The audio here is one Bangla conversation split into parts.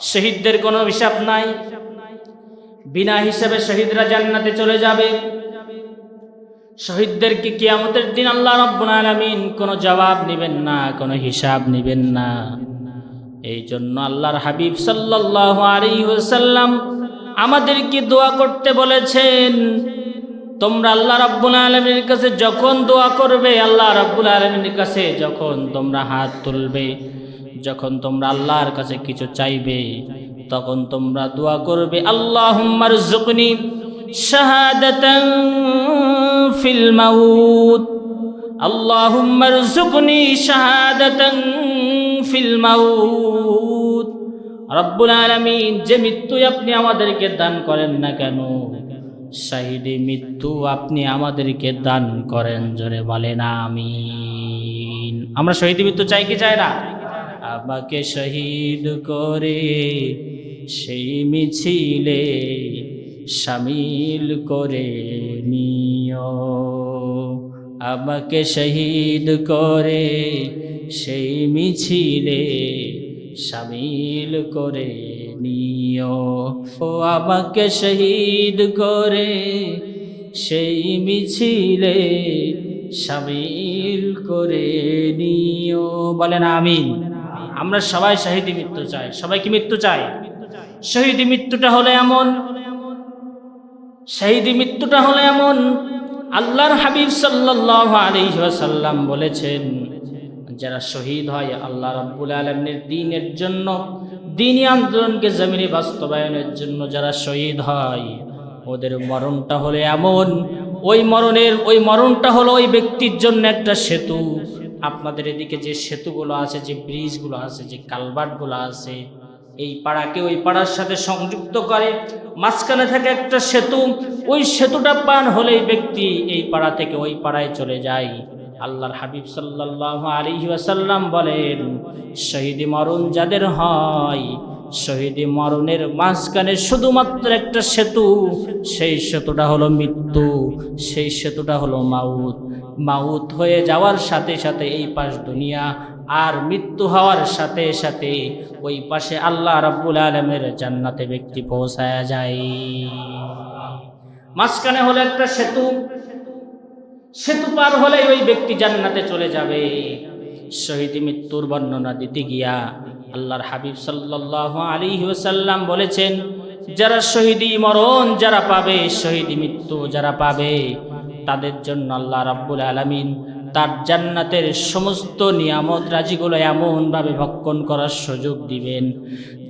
শহীদদের কোনো হিসাব নাই। বিনা হিসাবে শহীদরা জান্নাতে চলে যাবে। শহীদদেরকে কিয়ামতের দিন আল্লাহ রব্বুল আলামিন কোনো জবাব নেবেন না, কোনো হিসাব নেবেন না? এই জন্য আল্লাহর হাবিব সাল্লাল্লাহু আলাইহি ওয়াসাল্লাম আমাদেরকে দোয়া করতে বলেছেন, তোমরা আল্লাহ রাব্বুল আলামিনের কাছে যখন দোয়া করবে, আল্লাহ রাব্বুল আলামিনের কাছে যখন তোমরা হাত তুলবে। যখন তোমরা আল্লাহর কাছে কিছু চাইবে, তখন তোমরা দোয়া করবে আল্লাহুম্মার রুজুকনি শাহাদাতান ফিল মাউত। আল্লাহুম্মা রুজুকনি শাহাদাতান ফিল মাউত। রব্বুল আলামিন, যে মৃত্যু আপনি আমাদেরকে দান করেন না কেন শাহিদি মৃত্যু আপনি আমাদেরকে দান করেন। জোরে বলেন, আমিন। আমরা শহীদ মৃত্যু চাই কি চাই না? আমাকে শহীদ করে সেই মিছিলে সামিল করে নিও। আমাকে শহীদ করে সেই মিছিলে সামিল করে নিও। ও আমাকে শহীদ করে সেই মিছিলে সামিল করে নিও। বলেন আমিন। আমরা সবাই শহীদি মৃত্যু চাই। সবাই কি মৃত্যু চাই শহীদি মৃত্যুটা হলে এমন। শহীদি মৃত্যুটা হলে এমন। আল্লাহর হাবিব সাল্লাল্লাহু আলাইহি ওয়াসাল্লাম বলেছেন, যারা শহীদ হয় আল্লাহ রাব্বুল আলামিনের দিনের জন্য দ্বীনি আন্দোলনকে জমিনে বাস্তবায়নের জন্য যারা শহীদ হয়, ওদের মরণটা হলে এমন। ওই মরণের, ওই মরণটা হলো ওই ব্যক্তির জন্য একটা সেতু। আপনাদের এদিকে যে সেতুগুলো আছে, যে ব্রিজগুলো আছে, যে কালভার্টগুলো আছে, এই পাড়াকে ওই পাড়ার সাথে সংযুক্ত করে মাঝখানে থাকে একটা সেতু। ওই সেতুটা পান হলেই ব্যক্তি এই পাড়া থেকে ওই পাড়ায় চলে যায়। আল্লাহর হাবিব সাল্লাল্লাহু আলাইহি ওয়াসাল্লাম বলেন, শহীদি মরণ যাদের হয়, শহীদি মরণের মাঝখানে শুধুমাত্র একটা সেতু, সেই সেতুটা হলো মৃত্যু। সেই সেতুটা হলো মাউত। মাউত হয়ে যাওয়ার সাথে সাথে এই পাশ দুনিয়া, আর মৃত্যু হওয়ার সাথে সাথে ওই পাশে আল্লাহ রাব্বুল আলমের জান্নাতে ব্যক্তি পৌঁছায়া যায়। মাঝখানে হলো একটা সেতু। সেতু পার হলে ওই ব্যক্তি জান্নাতে চলে যাবে। শহীদ মৃত্যুর বর্ণনা দিতে গিয়া আল্লাহর হাবিব সাল্লাহ আলী ওসাল্লাম বলেছেন যারা শহীদি মরণ, যারা পাবে শহীদি মৃত্যু, যারা পাবে তাদের জন্য আল্লাহ রাব্বুল আলমিন তার জান্নাতের সমস্ত নিয়ামত রাজিগুলো এমনভাবে ভক্ষণ করার সুযোগ দিবেন।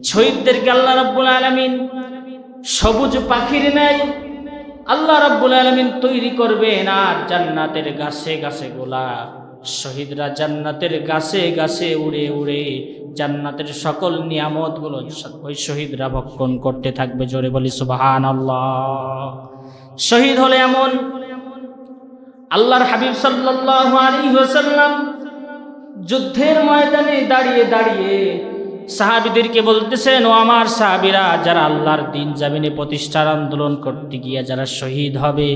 শহীদদেরকে আল্লাহ রাব্বুল আলমিন সবুজ পাখির নেয় আল্লাহ রাব্বুল আলমিন তৈরি করবেন আর জান্নাতের গাছে গাছে গোলা শহীদরা জান্নাতের গাছে গাছে উড়ে উড়ে জান্নাতের সকল নিয়ামতগুলো ওই শহীদরা ভক্ষণ করতে থাকবে, জোরে বলি সুবাহান শহীদ হলে এমন আল্লাহর হাবিব ওয়াসাল্লাম যুদ্ধের ময়দানে দাঁড়িয়ে দাঁড়িয়ে সাহাবিদেরকে বলতেছেন, ও আমার সাহাবিরা, যারা আল্লাহর দিন জামিনে প্রতিষ্ঠার আন্দোলন করতে গিয়ে যারা শহীদ হবে,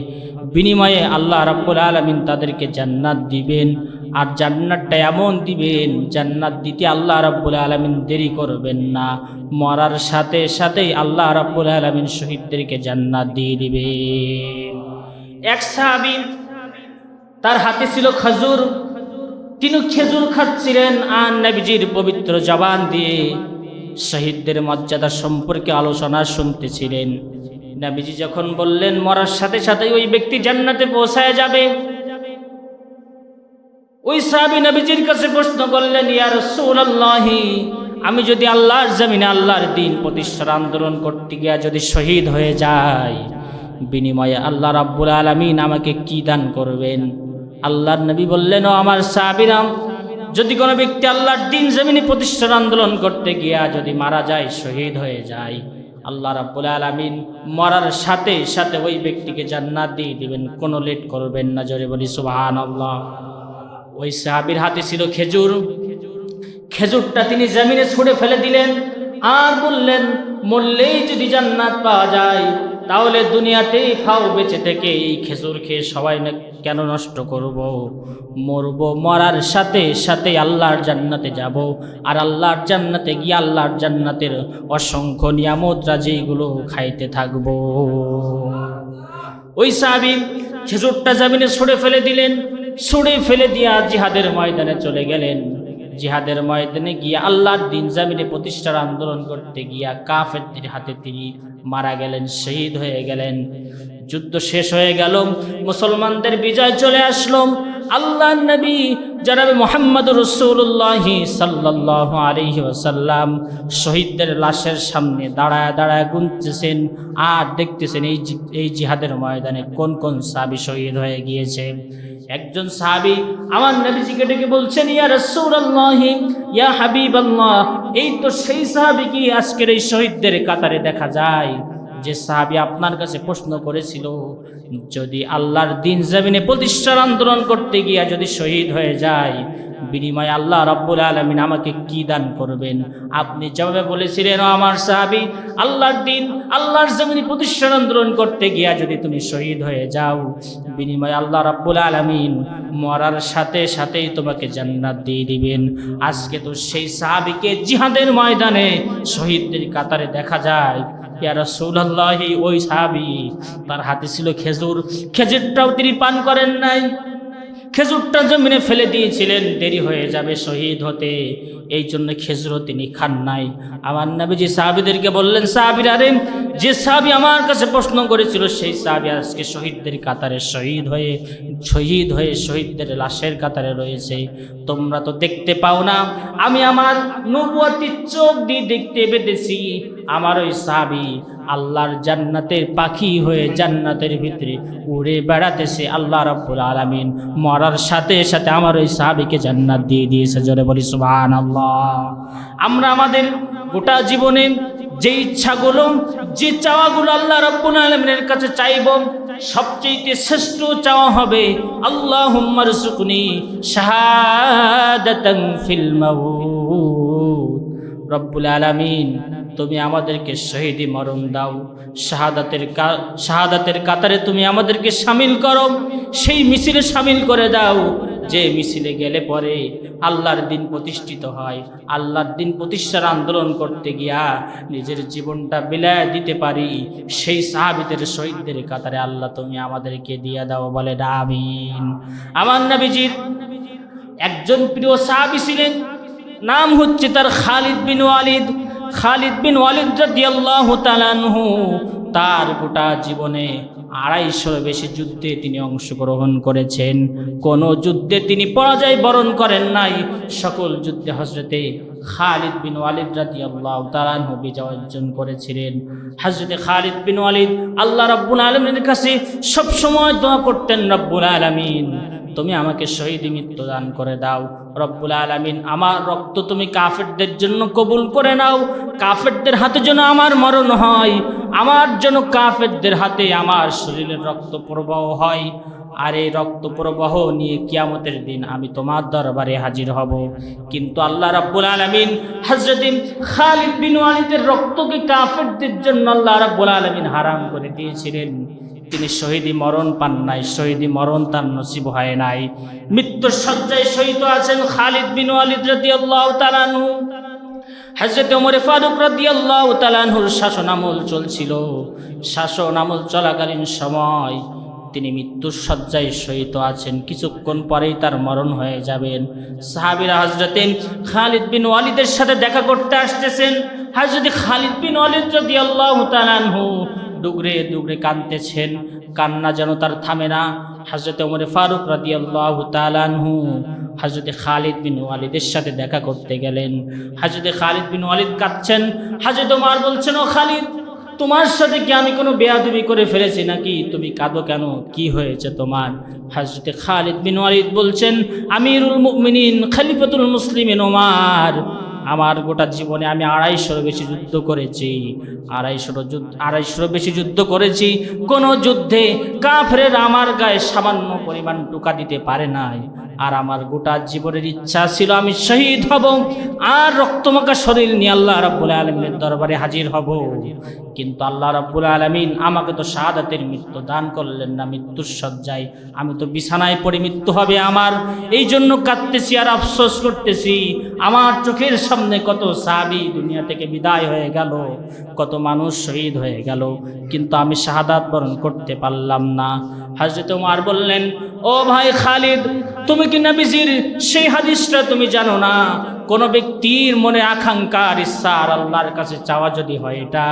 বিনিময়ে আল্লাহ রাব্বুল আলামিন তাদেরকে জান্নাত দিবেন। আর জান্নাতটা এমন দিবেন, জান্নাত দিতে আল্লাহ রাব্বুল আলামিন দেরি করবেন না। মরার সাথে সাথেই আল্লাহ রাব্বুল আলামিন শহীদদেরকে জান্নাত দিয়ে দিবেন এক সাহাবী, তার হাতে ছিল খাজুর। তিনি খেজুর খাচ্ছিলেন আর নবীজির পবিত্র জবান দিয়ে শহীদদের মর্যাদা সম্পর্কে আলোচনা শুনতেছিলেন। নবীজি যখন বললেন, মরার সাথে সাথে ওই ব্যক্তি জান্নাতে পৌঁছায় যাবে। ওই সাহাবি নবীজির কাছে প্রশ্ন করলেন ইয়ার রাসূলুল্লাহি, আমি যদি আল্লাহর জমিনে আল্লাহর দিন প্রতিষ্ঠার আন্দোলন করতে গিয়া যদি শহীদ হয়ে যাই, বিনিময়ে আল্লাহ রাব্বুল আলামিন আমাকে কি দান করবেন? আল্লাহর নবী বললেন, ও আমার সাহাবিরাম যদি কোনো ব্যক্তি আল্লাহর দিন জমিনে প্রতিষ্ঠার আন্দোলন করতে গিয়া যদি মারা যায়, শহীদ হয়ে যায়, আল্লাহ রাব্বুল আলামিন মরার সাথে সাথে ওই ব্যক্তিকে জান্নাত দিয়ে দিবেন, কোনো লেট করবেন না। জোরে বলি, সুবহানাল্লাহ। ওই সাহাবির হাতে ছিল খেজুর। খেজুরটা তিনি জমিনে ছুঁড়ে ফেলে দিলেন আর বললেন, মরলেই যদি জান্নাত পাওয়া যায়, তাহলে দুনিয়াতেই খাও বেঁচে থেকে এই খেজুর খেয়ে সবাই না, কেন নষ্ট করব? মরব মরার সাথে সাথে আল্লাহর জান্নাতে যাব। আর আল্লাহর জান্নাতে গিয়ে আল্লাহর জান্নাতের অসংখ্য নিয়ামত রাজিগুলো খাইতে থাকব। ওই সাহাবি খেজুরটা জামিনে ছুড়ে ফেলে দিলেন ছুড়ে ফেলে দিয়া জিহাদের ময়দানে চলে গেলেন। জিহাদের ময়দানে গিয়ে আল্লাহর দিন জামিনে প্রতিষ্ঠার আন্দোলন করতে গিয়া কাফেরদের হাতে তিনি মারা গেলেন, শহীদ হয়ে গেলেন। যুদ্ধ শেষ হয়ে গেল, মুসলমানদের বিজয় চলে আসলো। আল্লাহ নবী জানাবে মোহাম্মদ রসুল্লাহ সাল্লাহ আলহি ওসাল্লাম শহীদদের লাশের সামনে দাঁড়ায় দাঁড়ায় গুনতেছেন আর দেখতেছেন এই এই জিহাদের ময়দানে কোন কোন সাবি শহীদ হয়ে গিয়েছে। একজন সাহাবি আমার নবীজিকে ডেকে বলছেন, ইয়া রাসূলুল্লাহ, ইয়া হাবিব হাবিবাল্লাহ এই তো সেই সাহাবি কি আজকের এই শহীদদের কাতারে দেখা যায়? যে সাহাবি আপনার কাছে প্রশ্ন করেছিল, যদি আল্লাহর দিন জমিনে প্রতিষ্ঠার আন্দোলন করতে গিয়া যদি শহীদ হয়ে যায় বিনিময়ে আল্লাহ রব্বুল আলমিন আমাকে কি দান করবেন? আপনি যেভাবে বলেছিলেন, "ও আমার সাহাবি, আল্লাহর দিন, আল্লাহর জমিনে প্রতিষ্ঠান আন্দোলন করতে গিয়া যদি তুমি শহীদ হয়ে যাও, বিনিময়ে আল্লাহ রব্বুল আলমিন মরার সাথে সাথেই তোমাকে জান্নাত দিয়ে দিবেন। আজকে তো সেই সাহাবিকে জিহাদের ময়দানে শহীদদের কাতারে দেখা যায়। ইয়া রাসূলুল্লাহি, ওই সাহাবী, তার হাতে ছিল খেজুর। খেজুরটাও তিনি পান করেন নাই। খেজুরটা জমিনে ফেলে দিয়েছিলেন, দেরি হয়ে যাবে শহীদ হতে। এই জন্য খেজুরও তিনি খান নাই। আমার নবীজি সাহাবিদেরকে বললেন, সাহাবির আরে যে সাহাবি আমার কাছে প্রশ্ন করেছিল, সেই সাহাবি আজকে শহীদদের কাতারে শহীদ হয়ে শহীদ হয়ে শহীদদের লাশের কাতারে রয়েছে। তোমরা তো দেখতে পাও না, আমি আমার নবুয়াতি চোখ দিয়ে দেখতে পেতেছি। আমার ওই সাহাবি আল্লাহর জান্নাতের পাখি হয়ে জান্নাতের ভিতরে উড়ে বেড়াতেছে। আল্লাহ রব্বুল আলামিন মরার সাথে সাথে আমার ওই সাহাবিকে জান্নাত দিয়ে দিয়েছে। জোরে বলি সুবহান আল্লাহ আমরা আমাদের গোটা জীবনে যে ইচ্ছাগুলো, যে চাওয়াগুলো আল্লাহ রব্বুল আলমিনের কাছে চাইব সবচেয়ে শ্রেষ্ঠ চাওয়া হবে আল্লাহ হুম্মার সুকুনি শাহাদাতান ফিল রব্বুল আলামিন তুমি আমাদেরকে শহীদি মরণ দাও। শাহাদাতের শাহাদাতের কাতারে তুমি আমাদেরকে সামিল করো। সেই মিছিলে সামিল করে দাও। যে মিছিলে গেলে পরে আল্লাহর দিন প্রতিষ্ঠিত হয়। আল্লাহর দিন প্রতিষ্ঠার আন্দোলন করতে গিয়া নিজের জীবনটা বিলায় দিতে পারি। সেই সাহাবিদের, শহীদদের কাতারে আল্লাহ তুমি আমাদেরকে দিয়ে দাও বলে আমিন। আমার নবীজির একজন প্রিয় সাহাবি ছিলেন। নাম হচ্ছে তার খালিদ বিন ওয়ালিদ। খালিদ বিন ওয়ালিদ রাদিয়াল্লাহু তাআলা আনহু তার গোটা জীবনে আড়াইশোর বেশি যুদ্ধে তিনি অংশগ্রহণ করেছেন। কোনো যুদ্ধে তিনি পরাজয় বরণ করেন নাই। সকল যুদ্ধে হজরতে খালিদ বিন ওয়ালিদ রাদিয়াল্লাহু তাআলা আনহু বিজয় অর্জন করেছিলেন। হজরতে খালিদ বিন ওয়ালিদ আল্লাহ রাব্বুল আলামিনের কাছে সব সময় দোয়া করতেন, রব্বুল আলামিন তুমি আমাকে শহীদ মৃত্যু দান করে দাও। রব্বুল আলামিন, আমার রক্ত তুমি কাফেরদের জন্য কবুল করে নাও। কাফেরদের হাতে যেন আমার মরণ হয়, আমার যেন কাফেরদের হাতে আমার শরীরের রক্ত প্রবাহ হয়। আর এই রক্ত প্রবাহ নিয়ে কিয়ামতের দিন আমি তোমার দরবারে হাজির হব। কিন্তু আল্লাহ রাব্বুল আলামিন, হযরত খালিদ বিন ওয়ালিদের রক্তকে কাফেরদের জন্য আল্লাহ রাব্বুল আলামিন হারাম করে দিয়েছিলেন। তিনি শহীদি মরণ পান নাই শহীদি মরণ তার নসিব হয় নাই। মৃত্যুর সজ্জায় শহীদ আছেন খালিদ বিন ওয়ালিদ রাদিয়াল্লাহু তাআলা আনহু। হযরত ওমর ফারুক রাদিয়াল্লাহু তাআলা আনহুর শাসন আমল চলছিল। শাসন আমল চলাকালীন সময় তিনি মৃত্যুর সজ্জায় শহীদ আছেন। কিছুক্ষণ পরেই তার মরণ হয়ে যাবেন। সাহাবিরা হযরতে খালিদ বিন ওয়ালিদের সাথে দেখা করতে আসতেছেন। হযরত খালিদ বিন ওয়ালিদ রাদিয়াল্লাহু তাআলা আনহু ডুগরে ডুগরে কাঁদতেছেন, কান্না যেন তার থামে না। হজরত ওমর ফারুক রাদি আল্লাহ তালানহু হজরত খালিদ বিন ওয়ালিদের সাথে দেখা করতে গেলেন। হজরত খালিদ বিন ওয়ালিদ কাঁদছেন হজরত ওমর বলছেন, ও খালিদ, তোমার সাথে কি আমি কোনো বেয়াদবি করে ফেলেছি নাকি? তুমি কাঁদো কেন? কি হয়েছে তোমার? হজরত খালিদ বিন ওয়ালিদ বলছেন, আমিরুল মুমিনিন, খলিফাতুল মুসলিমিন ওমার। আমার গোটা জীবনে আমি আড়াইশোর বেশি যুদ্ধ করেছি। আড়াইশোর যুদ্ধ, আড়াইশোর বেশি যুদ্ধ করেছি, কোনো যুদ্ধে কাফরের আমার গায়ে সামান্য পরিমাণ টোকা দিতে পারে নাই। আর আমার গোটা জীবনের ইচ্ছা ছিল আমি শহীদ হব আর রক্তমাখা শরীর নিয়ে আল্লাহ রাব্বুল আলমিনের দরবারে হাজির হব। কিন্তু আল্লাহ রাব্বুল আলমিন আমাকে তো শাহাদাতের মৃত্যু দান করলেন না, মৃত্যুর সজ্জায় আমি তো বিছানায় পড়ে মৃত্যু হবে আমার। এই জন্য কাঁদতেছি আর আফসোস করতেছি। আমার চোখের সামনে কত সাবি দুনিয়া থেকে বিদায় হয়ে গেল, কত মানুষ শহীদ হয়ে গেল। কিন্তু আমি শাহাদাত বরণ করতে পারলাম না। হাজরত উমার বললেন, ও ভাই খালিদ, তুমি কি নবীজির সেই হাদিসটা তুমি জানো না? কোনো ব্যক্তির মনে আকাঙ্ক্ষা আর ইচ্ছা আর আল্লাহর কাছে চাওয়া যদি হয় এটা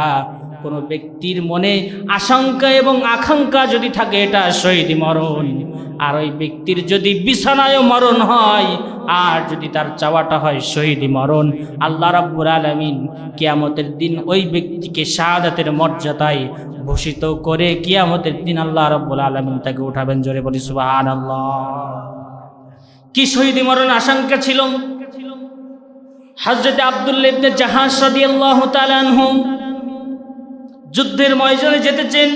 কোনো ব্যক্তির মনে আশঙ্কা এবং আকাঙ্ক্ষা যদি থাকে, এটা শহীদ মরণ। আর ওই ব্যক্তির যদি বিছানায় মরণ হয়, আর যদি তার চাওয়াটা হয় শহীদ মরণ। আল্লাহ রাব্বুল আলামিন কিয়ামতের দিন ওই ব্যক্তিকে শাহাদাতের মর্যাদায় ভূষিত করে কিয়ামতের দিন আল্লাহ রাব্বুল আলামিন তাকে উঠাবেন জোরে বলি, সুবহানাল্লাহ। কি শহীদ মরণ আশঙ্কা ছিল? হজরত আব্দুল্লাহ ইবনে জাহাজ রাদিয়াল্লাহু তাআলা আনহু যুদ্ধের ময়দানে যেতেছেন।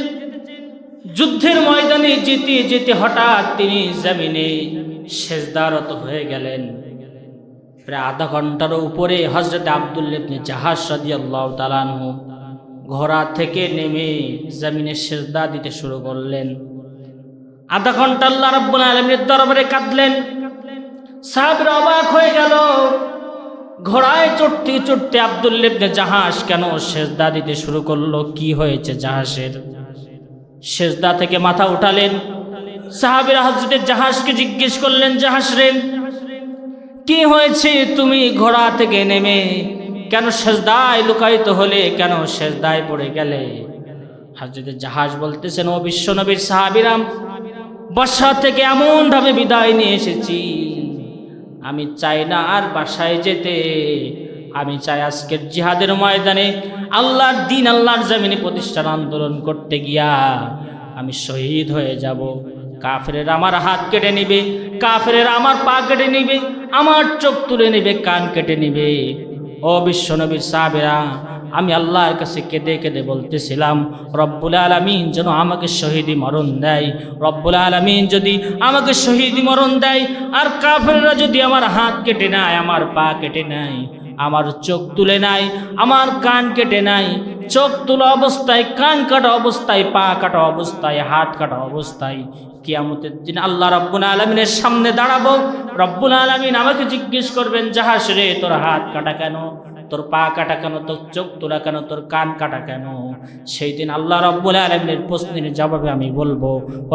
যুদ্ধের ময়দানে যেতে যেতে হঠাৎ তিনি জমিনে সেজদারত হয়ে গেলেন। প্রায় আধা ঘণ্টার উপরে হজরত আবদুল্লেবনে জাহাজ সাদিয়াল্লাহ তালানহু ঘোড়া থেকে নেমে জমিনে সেজদা দিতে শুরু করলেন। আধা ঘণ্টা আল্লাহ রাব্বুল আলমীর দরবারে কাঁদলেন। সাহাবরা অবাক হয়ে গেল। ঘোড়ায় চড়তে চড়তে আবদুল্লেবনে জাহাজ কেন সেজদা দিতে শুরু করল? কি হয়েছে জাহাজের সেজদা থেকে মাথা উঠালেন। সাহাবিরা হজরতের জাহাজকে জিজ্ঞেস করলেন জাহাজ রে, কি হয়েছে? তুমি ঘোড়া থেকে নেমে কেন সেজদায় লুকায়িত হলে? কেন সেজদায় পড়ে গেলে? হজরতের জাহাজ বলতেছেন, ও বিশ্বনবীর সাহাবিরাম, বর্ষা থেকে এমনভাবে বিদায় নিয়ে এসেছি আমি চাই না আর বাসায় যেতে। আমি চাই আজকের জিহাদের ময়দানে আল্লাহর দিন, আল্লাহর জমিনে প্রতিষ্ঠান আন্দোলন করতে গিয়া আমি শহীদ হয়ে যাব। কাফের আমার হাত কেটে নিবে কাফের আমার পা কেটে নিবে, আমার চোখ তুলে নিবে, কান কেটে নিবে। ও বিশ্বনবীর সাহাবেরা আমি আল্লাহর কাছে কেঁদে কেঁদে বলতেছিলাম, রব্বুল আলমিন যেন আমাকে শহীদি মরণ দেয়। রব্বুল আলমিন যদি আমাকে শহীদি মরণ দেয়, আর কাফেররা যদি আমার হাত কেটে নেয়, আমার পা কেটে নেয়, আমার চোখ তুলে নাই আমার কান কেটে নাই চোখ তোলা অবস্থায়, কান কাটা অবস্থায়, পা কাটা অবস্থায়, হাত কাটা অবস্থায়, কিয়ামতের দিন আল্লাহ রব্বুল আলমিনের সামনে দাঁড়াবো। রব্বুল আলমিন আমাকে জিজ্ঞেস করবেন, জাহাজ রে, তোর হাত কাটা কেন? তোর পা কাটা কেন? তোর চোখ তোলা কেন? তোর কান কাটা কেন? সেই দিন আল্লাহ রব্বুল আলমিনের প্রশ্নের জবাবে আমি বলব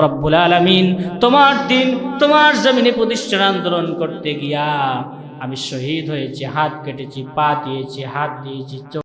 রব্বুল আলমিন, তোমার দিন তোমার জমিনে প্রতিষ্ঠান আন্দোলন করতে গিয়া আমি শহীদ হয়েছি, হাত কেটেছি, পা দিয়েছি, হাত দিয়েছি, চোখ